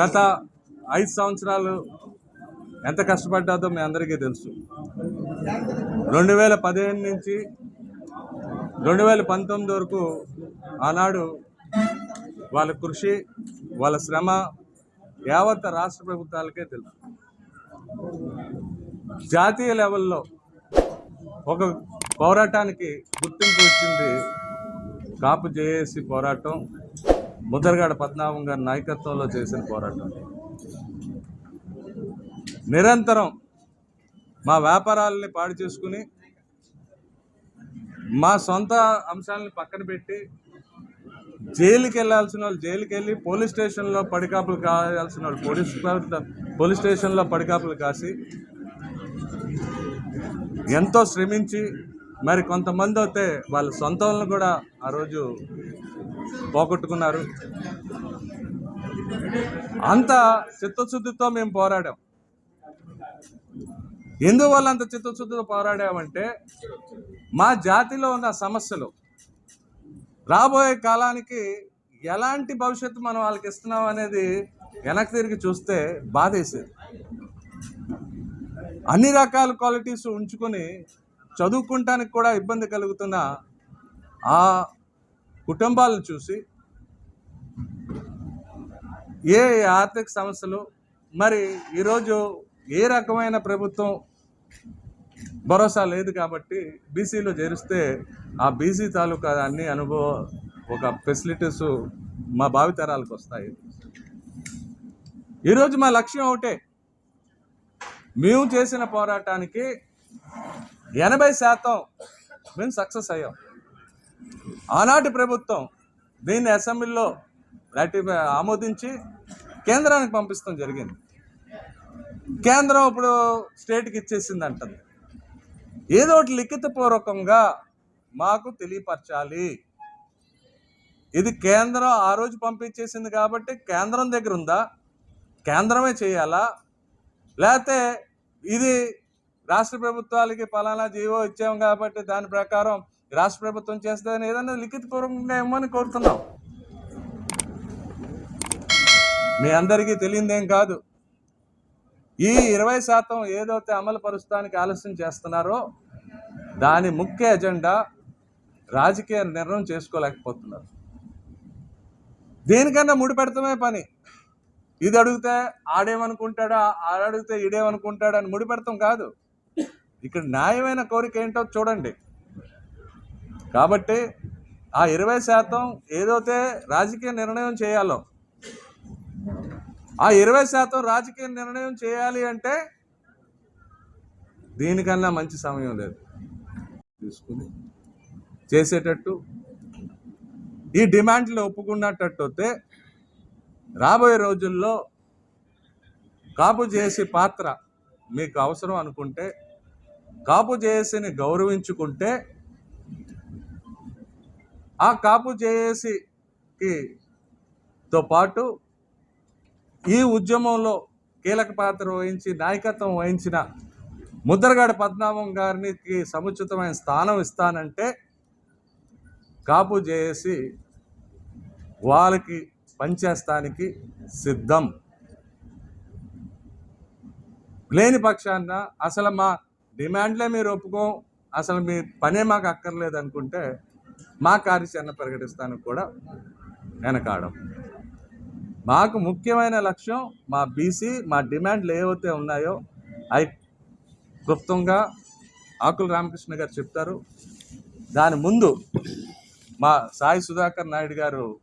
గత ఐదు సంవత్సరాలు ఎంత కష్టపడ్డాదో మీ అందరికీ తెలుసు. రెండు వేల పదిహేను నుంచి రెండు వేల పంతొమ్మిది వరకు ఆనాడు వాళ్ళ కృషి వాళ్ళ శ్రమ యావత్ రాష్ట్ర ప్రభుత్వాలకే తెలుసు. జాతీయ లెవెల్లో ఒక పోరాటానికి గుర్తింపు వచ్చింది కాపు జేఏసీ పోరాటం. ముద్రగడ పద్మనాభం గారి నాయకత్వంలో చేసిన పోరాటం. నిరంతరం మా వ్యాపారాలని పాడు చేసుకుని మా సొంత అంశాలను పక్కన పెట్టి జైలుకి వెళ్ళాల్సిన వాళ్ళు జైలుకి వెళ్ళి పోలీస్ స్టేషన్లో పడికాపులు కాయాల్సిన వాళ్ళు పోలీస్ పోలీస్ స్టేషన్లో పడికాపులు కాసి ఎంతో శ్రమించి మరి కొంతమంది అయితే వాళ్ళ సొంత వాళ్ళని కూడా ఆ రోజు పోగొట్టుకున్నారు. అంత చిత్తశుద్ధితో మేము పోరాడాం. ఎందువల్ల అంత చిత్తశుద్ధితో పోరాడామంటే మా జాతిలో ఉన్న సమస్యలు రాబోయే కాలానికి ఎలాంటి భవిష్యత్తు మనం వాళ్ళకి ఇస్తున్నాం అనేది వెనక్కి తిరిగి చూస్తే బాధేసేది. అన్ని రకాల క్వాలిటీస్ ఉంచుకొని చదువుకుంటానికి కూడా ఇబ్బంది కలుగుతున్న ఆ కుటుంబాలను చూసి ఏ ఆర్థిక సమస్యలు మరి ఈరోజు ఏ రకమైన ప్రభుత్వం భరోసా లేదు కాబట్టి బీసీలో చేరిస్తే ఆ బీసీ తాలూకా అన్ని అనుభవ ఒక ఫెసిలిటీస్ మా భావితరాలకు వస్తాయి. ఈరోజు మా లక్ష్యం ఒకటే. మేము చేసిన పోరాటానికి ఎనభై శాతం మేము సక్సెస్ అయ్యాం. ఆనాటి ప్రభుత్వం దీన్ని అసెంబ్లీలో రాటిఫై ఆమోదించి కేంద్రానికి పంపిస్తాం జరిగింది. కేంద్రం ఇప్పుడు స్టేట్కి ఇచ్చేసింది అంటుంది ఏదో ఒకటి లిఖితపూర్వకంగా మాకు తెలియపరచాలి. ఇది కేంద్రం ఆ రోజు పంపించేసింది కాబట్టి కేంద్రం దగ్గర ఉందా? కేంద్రమే చేయాలా? లేకపోతే ఇది రాష్ట్ర ప్రభుత్వాలకి పలానా జీవో ఇచ్చాం కాబట్టి దాని ప్రకారం రాష్ట్ర ప్రభుత్వం చేస్తుందని ఏదైనా లిఖితపూర్వకంగా ఇవ్వమని కోరుతున్నాం. మీ అందరికీ తెలియదేం కాదు. ఈ ఇరవై శాతం ఏదైతే అమలు పరుస్తానికి ఆలస్యం చేస్తున్నారో దాని ముఖ్య ఎజెండా రాజకీయ నిర్ణయం చేసుకోలేకపోతున్నారు. దేనికన్నా ముడిపెడతామే పని. ఇది అడిగితే ఆడేమనుకుంటాడా ఆడడిగితే ఇడేమనుకుంటాడా ఈడేమనుకుంటాడా అని ముడిపెడతాం కాదు. ఇక్కడ న్యాయమైన కోరిక ఏంటో చూడండి. కాబట్టి ఆ ఇరవై శాతం ఏదైతే రాజకీయ నిర్ణయం చేయాలో ఆ ఇరవై శాతం రాజకీయ నిర్ణయం చేయాలి అంటే దీనికన్నా మంచి సమయం లేదు. తీసుకుని చేసేటట్టు ఈ డిమాండ్లు ఒప్పుకున్నట్టయితే రాబోయే రోజుల్లో కాపు చేసే పాత్ర మీకు అవసరం అనుకుంటే కాపు చేసిని గౌరవించుకుంటే ఆ కాపు జేఏసీకి తో పాటు ఈ ఉద్యమంలో కీలక పాత్ర వహించి నాయకత్వం వహించిన ముద్రగడ పద్మనాభం గారికి సముచితమైన స్థానం ఇస్తానంటే కాపు చేసి వాళ్ళకి పనిచేస్తానికి సిద్ధం. లేని పక్షాన అసలు మా డిమాండ్లే మీరు ఒప్పుకోం అసలు మీ పనే మాకు అక్కర్లేదు అనుకుంటే మా కార్యాచరణ ప్రకటిస్తానికి కూడా వెనకాడం. మాకు ముఖ్యమైన లక్ష్యం మా బీసీ మా డిమాండ్లు ఏవైతే ఉన్నాయో అవి క్లుప్తంగా ఆకుల రామకృష్ణ గారు చెప్తారు. దాని ముందు మా సాయి సుధాకర్ నాయుడు గారు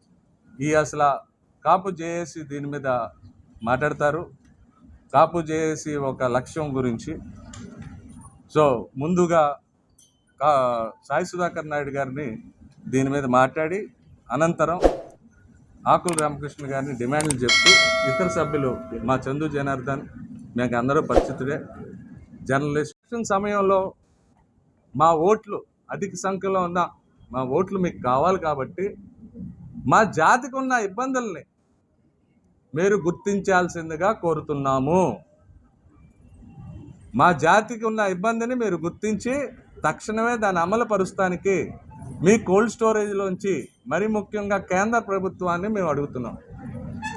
ఈ అసలు కాపు జేఏసీ దీని మీద మాట్లాడతారు. కాపు జేఏసీ ఒక లక్ష్యం గురించి. సో ముందుగా కా సాయి సుధాకర్ నాయుడు గారిని దీని మీద మాట్లాడి అనంతరం ఆకుల రామకృష్ణ గారిని డిమాండ్లు చెప్తూ ఇతర సభ్యులు మా చందు జనార్దన్ మేము అందరూ పరిచితుడే జర్నలిస్ట్. సమయంలో మా ఓట్లు అధిక సంఖ్యలో ఉన్న మా ఓట్లు మీకు కావాలి కాబట్టి మా జాతికి ఉన్న ఇబ్బందుల్ని మీరు గుర్తించాల్సిందిగా కోరుతున్నాము. మా జాతికి ఉన్న ఇబ్బందిని మీరు గుర్తించి తక్షణమే దాన్ని అమలు పరుస్తానికి మీ కోల్డ్ స్టోరేజ్లోంచి మరి ముఖ్యంగా కేంద్ర ప్రభుత్వాన్ని మేము అడుగుతున్నాం.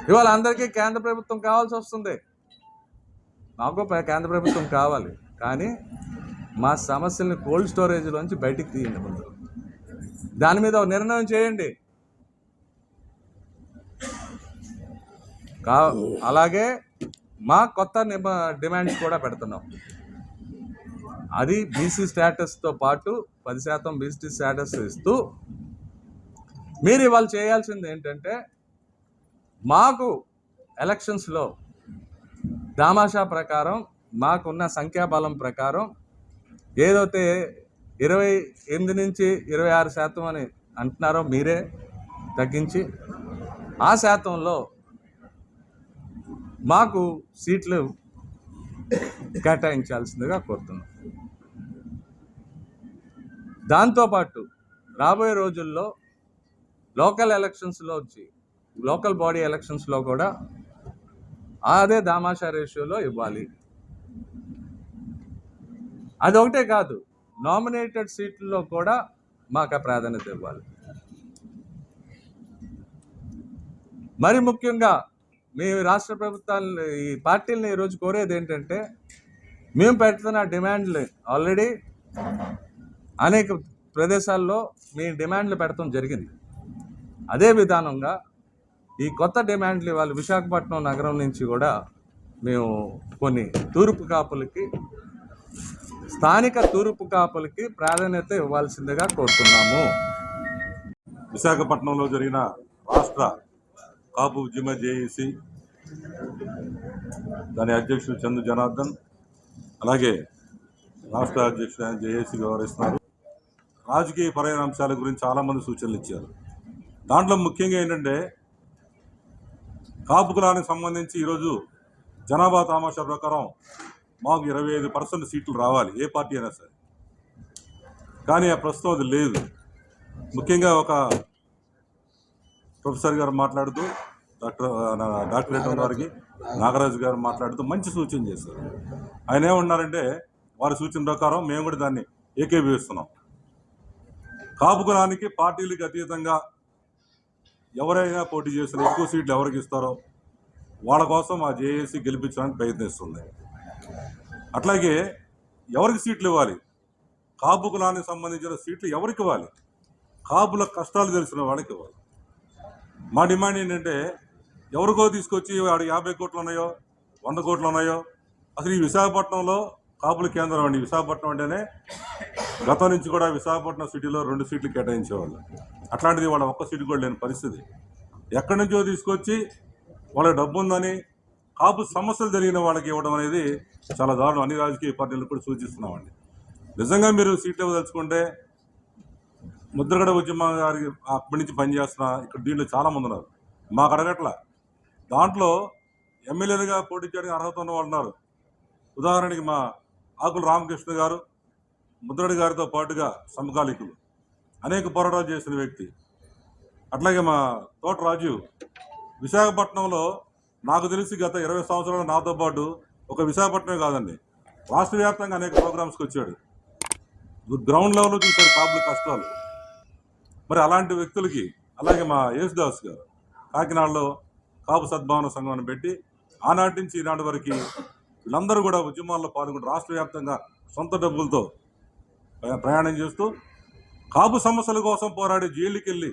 ఇవాళ అందరికీ కేంద్ర ప్రభుత్వం కావాల్సి వస్తుంది. మాకు కేంద్ర ప్రభుత్వం కావాలి. కానీ మా సమస్యల్ని కోల్డ్ స్టోరేజ్లోంచి బయటికి తీయండి ముందు. దాని మీద ఒక నిర్ణయం చేయండి. కా అలాగే మా కొత్త నిబ డిమాండ్స్ కూడా పెడుతున్నాం. అది బీసీ స్టేటస్తో పాటు పది శాతం బీసీ స్టేటస్ ఇస్తూ మీరు ఇవాళ చేయాల్సింది ఏంటంటే మాకు ఎలక్షన్స్లో దామాషా ప్రకారం మాకున్న సంఖ్యాబలం ప్రకారం ఏదైతే ఇరవై ఎనిమిది నుంచి ఇరవై ఆరు శాతం అని అంటున్నారో మీరే తగ్గించి ఆ శాతంలో మాకు సీట్లు కేటాయించాల్సిందిగా కోరుతున్నాం. దాంతోపాటు రాబోయే రోజుల్లో లోకల్ ఎలక్షన్స్లో వచ్చి లోకల్ బాడీ ఎలక్షన్స్లో కూడా అదే దామాషా రేషియోలో ఇవ్వాలి. అదొకటే కాదు నామినేటెడ్ సీట్లలో కూడా మాకు ప్రాధాన్యత ఇవ్వాలి. మరి ముఖ్యంగా మీ రాష్ట్ర ప్రభుత్వాలు ఈ పార్టీలని ఈరోజు కోరేది ఏంటంటే మేము పెడుతున్న డిమాండ్లు ఆల్రెడీ అనేక ప్రదేశాల్లో మీ డిమాండ్లు పెట్టడం జరిగింది. అదే విధానంగా ఈ కొత్త డిమాండ్లు ఇవాళ విశాఖపట్నం నగరం నుంచి కూడా మేము కొన్ని తూర్పు కాపులకి స్థానిక తూర్పు కాపులకి ప్రాధాన్యత ఇవ్వాల్సిందిగా కోరుతున్నాము. విశాఖపట్నంలో జరిగిన రాష్ట్ర కాపు ఉద్యమ జేఏసీ దాని అధ్యక్షుడు చందు జనార్దన్ అలాగే రాష్ట్ర అధ్యక్షుడు ఆయన జేఏసీ వ్యవహరిస్తున్నారు. రాజకీయ పరమైన అంశాల గురించి చాలామంది సూచనలు ఇచ్చారు. దాంట్లో ముఖ్యంగా ఏంటంటే కాపు కులానికి సంబంధించి ఈరోజు జనాభా తామాషా ప్రకారం మాకు ఇరవై ఐదు పర్సెంట్ సీట్లు రావాలి ఏ పార్టీ అయినా సరే. కానీ ఆ ప్రస్తుతం అది లేదు. ముఖ్యంగా ఒక ప్రొఫెసర్ గారు మాట్లాడుతూ డాక్టర్ డాక్టరేట్ వారికి నాగరాజు గారు మాట్లాడుతూ మంచి సూచన చేశారు. ఆయన ఏమన్నారంటే వారి సూచన ప్రకారం మేము కూడా దాన్ని ఏకీభవిస్తున్నాం. కాపు కులానికి పార్టీలకు అతీతంగా ఎవరైనా పోటీ చేసిన ఎక్కువ సీట్లు ఎవరికి ఇస్తారో వాళ్ళ కోసం ఆ జేఏసీ గెలిపించడానికి ప్రయత్నిస్తుంది. అట్లాగే ఎవరికి సీట్లు ఇవ్వాలి? కాపు కులానికి సంబంధించిన సీట్లు ఎవరికి ఇవ్వాలి? కాపుల కష్టాలు తెలిసిన వాళ్ళకి ఇవ్వాలి. మా డిమాండ్ ఏంటంటే ఎవరికో తీసుకొచ్చి వాడు యాభై కోట్లు ఉన్నాయో వంద కోట్లు ఉన్నాయో అసలు ఈ విశాఖపట్నంలో కాపుల కేంద్రం అండి. విశాఖపట్నం అంటేనే గతం నుంచి కూడా విశాఖపట్నం సిటీలో రెండు సీట్లు కేటాయించేవాళ్ళు. అట్లాంటిది వాళ్ళ ఒక్క సీటు కూడా లేని పరిస్థితి. ఎక్కడి నుంచో తీసుకొచ్చి వాళ్ళకి డబ్బు ఉందని కాపు సమస్యలు జరిగిన వాళ్ళకి ఇవ్వడం అనేది చాలా దారుణం. అన్ని రాజకీయ పార్టీలు కూడా సూచిస్తున్నామండి. నిజంగా మీరు సీట్లు ఇవ్వదలుచుకుంటే ముద్రగడ ఉద్యమ గారికి అప్పటి నుంచి పనిచేస్తున్న ఇక్కడ దీంట్లో చాలామంది ఉన్నారు. మాకు అడగట్ల. దాంట్లో ఎమ్మెల్యేలుగా పోటీ చేయడానికి అర్హత ఉన్న వాళ్ళు ఉన్నారు. ఉదాహరణకి మా ఆకుల రామకృష్ణ గారు ముద్రడి గారితో పాటుగా సమకాలికులు. అనేక పోరాటాలు చేసిన వ్యక్తి. అట్లాగే మా తోట రాజు విశాఖపట్నంలో నాకు తెలిసి గత ఇరవై సంవత్సరాలు నాతో పాటు ఒక విశాఖపట్నమే కాదండి రాష్ట్ర వ్యాప్తంగా అనేక ప్రోగ్రామ్స్కి వచ్చాడు. గ్రౌండ్ లెవెల్లో చూశాడు కాపుల కష్టాలు. మరి అలాంటి వ్యక్తులకి అలాగే మా యేసుదాస్ గారు కాకినాడలో కాపు సద్భావన సంఘం పెట్టి ఆనాటి నుంచి ఈనాటి వరకు వీళ్ళందరూ కూడా ఉద్యమాల్లో పాల్గొని రాష్ట్ర వ్యాప్తంగా సొంత డబ్బులతో ప్రయాణం చేస్తూ కాపు సమస్యల కోసం పోరాడి జైలుకి వెళ్ళి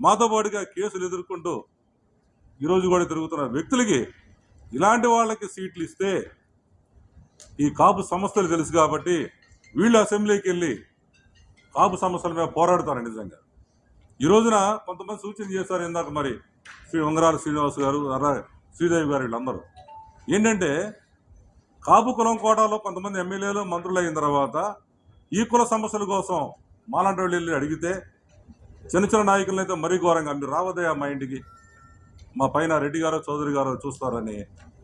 మాతో పాటుగా కేసులు ఎదుర్కొంటూ ఈరోజు కూడా తిరుగుతున్న వ్యక్తులకి ఇలాంటి వాళ్ళకి సీట్లు ఇస్తే ఈ కాపు సమస్యలు తెలుసు కాబట్టి వీళ్ళు అసెంబ్లీకి వెళ్ళి కాపు సమస్యల మీద పోరాడుతారు నిజంగా. ఈ రోజున కొంతమంది సూచన చేశారు ఇందాక మరి శ్రీ ఉంగరాల శ్రీనివాస్ గారు శ్రీదేవి గారు వీళ్ళందరూ. ఏంటంటే కాపు కులం కోటాలో కొంతమంది ఎమ్మెల్యేలు మంత్రులు అయిన తర్వాత ఈ కుల సమస్యల కోసం మాలాంటి వాళ్ళు వెళ్ళి అడిగితే చిన్న చిన్న నాయకులను అయితే మరీ ఘోరంగా మీరు రావద్దయా మా ఇంటికి. మా పైన రెడ్డి గారో చౌదరి గారో చూస్తారని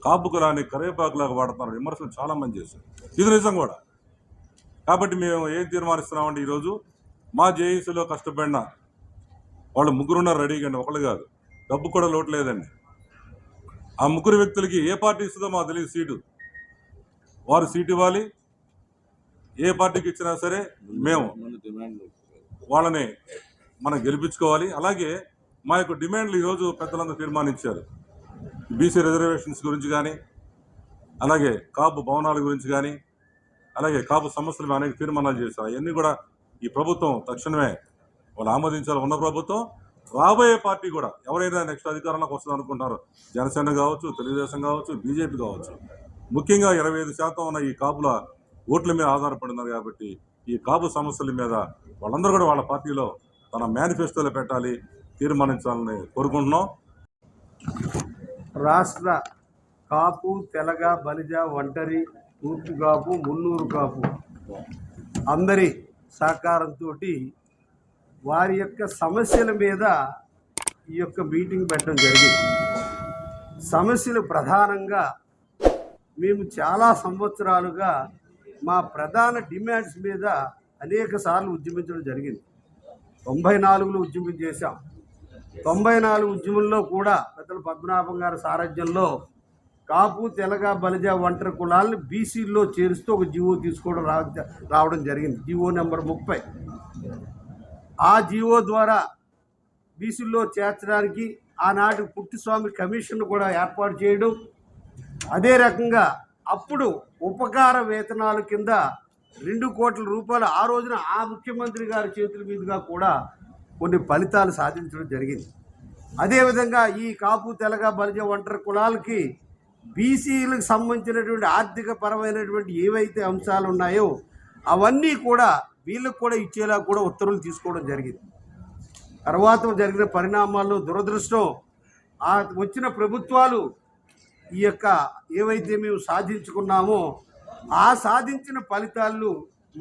కాపు కులాన్ని కరివేపాకులాగా వాడుతున్నారు. విమర్శలు చాలా మంది చేశారు. ఇది నిజం కూడా. కాబట్టి మేము ఏం తీర్మానిస్తున్నామంటే ఈరోజు మా జేఈసీలో కష్టపడిన వాళ్ళు ముగ్గురున్నారు రెడీగా అండి. ఒకళ్ళు కాదు. డబ్బు కూడా లోటు లేదండి. ఆ ముగ్గురు వ్యక్తులకి ఏ పార్టీ ఇస్తుందో మాకు తెలియదు సీటు. వారు సీట్ ఇవ్వాలి. ఏ పార్టీకి ఇచ్చినా సరే మేము వాళ్ళని మనం గెలిపించుకోవాలి. అలాగే మా యొక్క డిమాండ్లు ఈరోజు పెద్దలందరూ తీర్మానించారు. బీసీ రిజర్వేషన్స్ గురించి కానీ అలాగే కాపు భవనాల గురించి కానీ అలాగే కాపు సమస్యలు అనేక తీర్మానాలు చేశారు. అవన్నీ కూడా ఈ ప్రభుత్వం తక్షణమే వాళ్ళు ఆమోదించాలి. ఉన్న ప్రభుత్వం రాబోయే పార్టీ కూడా ఎవరైనా నెక్స్ట్ అధికారంలోకి వస్తుంది అనుకుంటారో జనసేన కావచ్చు తెలుగుదేశం కావచ్చు బీజేపీ కావచ్చు ముఖ్యంగా ఇరవై ఐదు శాతం ఉన్న ఈ కాపుల ఓట్ల మీద ఆధారపడినారు కాబట్టి ఈ కాపు సమస్యల మీద వాళ్ళందరూ కూడా వాళ్ళ పార్టీలో తన మేనిఫెస్టోలో పెట్టాలి తీర్మానించాలని కోరుకుంటున్నాం. రాష్ట్ర కాపు తెలగ బలిజ ఒంటరి తూర్పు కాపు మున్నూరు కాపు అందరి సహకారంతో వారి యొక్క సమస్యల మీద ఈ యొక్క మీటింగ్ పెట్టడం జరిగింది. సమస్యలు ప్రధానంగా మేము చాలా సంవత్సరాలుగా మా ప్రధాన డిమాండ్స్ మీద అనేక సార్లు ఉద్యమించడం జరిగింది. తొంభై నాలుగులో ఉద్యమం చేశాం. తొంభై నాలుగు ఉద్యమంలో కూడా పెద్దల పద్మనాభం గారి సారథ్యంలో కాపు తెలగ బలిజ ఒంటరి కులాలను బీసీల్లో చేరుస్తూ ఒక జీవో తీసుకోవడం రా రావడం జరిగింది. జీవో నెంబర్ ముప్పై. ఆ జీవో ద్వారా బీసీల్లో చేర్చడానికి ఆనాటి పుట్టిస్వామి కమిషన్ కూడా ఏర్పాటు చేయడం అదే రకంగా అప్పుడు ఉపకార వేతనాల కింద రెండు కోట్ల రూపాయలు ఆ రోజున ఆ ముఖ్యమంత్రి గారి చేతుల మీదుగా కూడా కొన్ని ఫలితాలు సాధించడం జరిగింది. అదేవిధంగా ఈ కాపు తెలగ బలిజ ఒంటరి కులాలకి బీసీలకు సంబంధించినటువంటి ఆర్థిక పరమైనటువంటి ఏవైతే అంశాలు ఉన్నాయో అవన్నీ కూడా వీళ్ళకు కూడా ఇచ్చేలా కూడా ఉత్తర్వులు తీసుకోవడం జరిగింది. తర్వాత జరిగిన పరిణామాల్లో దురదృష్టం ఆ వచ్చిన ప్రభుత్వాలు ఈ యొక్క ఏవైతే మేము సాధించుకున్నామో ఆ సాధించిన ఫలితాలు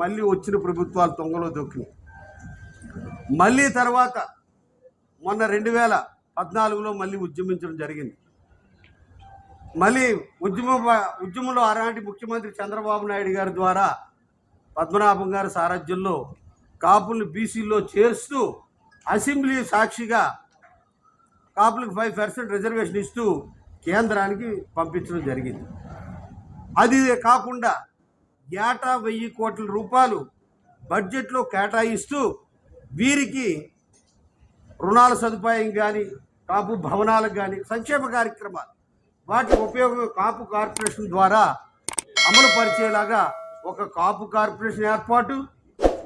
మళ్ళీ వచ్చిన ప్రభుత్వాలు తొంగలో దొక్కినాయి. మళ్ళీ తర్వాత మొన్న రెండు వేల పద్నాలుగులో మళ్ళీ ఉద్యమించడం జరిగింది. మళ్ళీ ఉద్యమ ఉద్యమంలో ఆనాటి ముఖ్యమంత్రి చంద్రబాబు నాయుడు గారి ద్వారా పద్మనాభం గారి సారథ్యంలో కాపుల్ని బీసీలో చేరుస్తూ అసెంబ్లీ సాక్షిగా కాపులకు ఫైవ్ పర్సెంట్ రిజర్వేషన్ ఇస్తూ కేంద్రానికి పంపించడం జరిగింది. అది కాకుండా ఏటా వెయ్యి కోట్ల రూపాయలు బడ్జెట్లో కేటాయిస్తూ వీరికి రుణాల సదుపాయం కానీ కాపు భవనాలకు కానీ సంక్షేమ కార్యక్రమాలు వాటి ఉపయోగం కాపు కార్పొరేషన్ ద్వారా అమలు పరిచేలాగా ఒక కాపు కార్పొరేషన్ ఏర్పాటు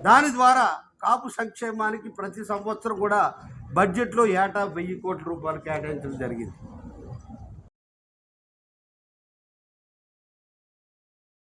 దాని ద్వారా కాపు సంక్షేమానికి ప్రతి సంవత్సరం కూడా బడ్జెట్లో ఏటా వెయ్యి కోట్ల రూపాయలు కేటాయించడం జరిగింది.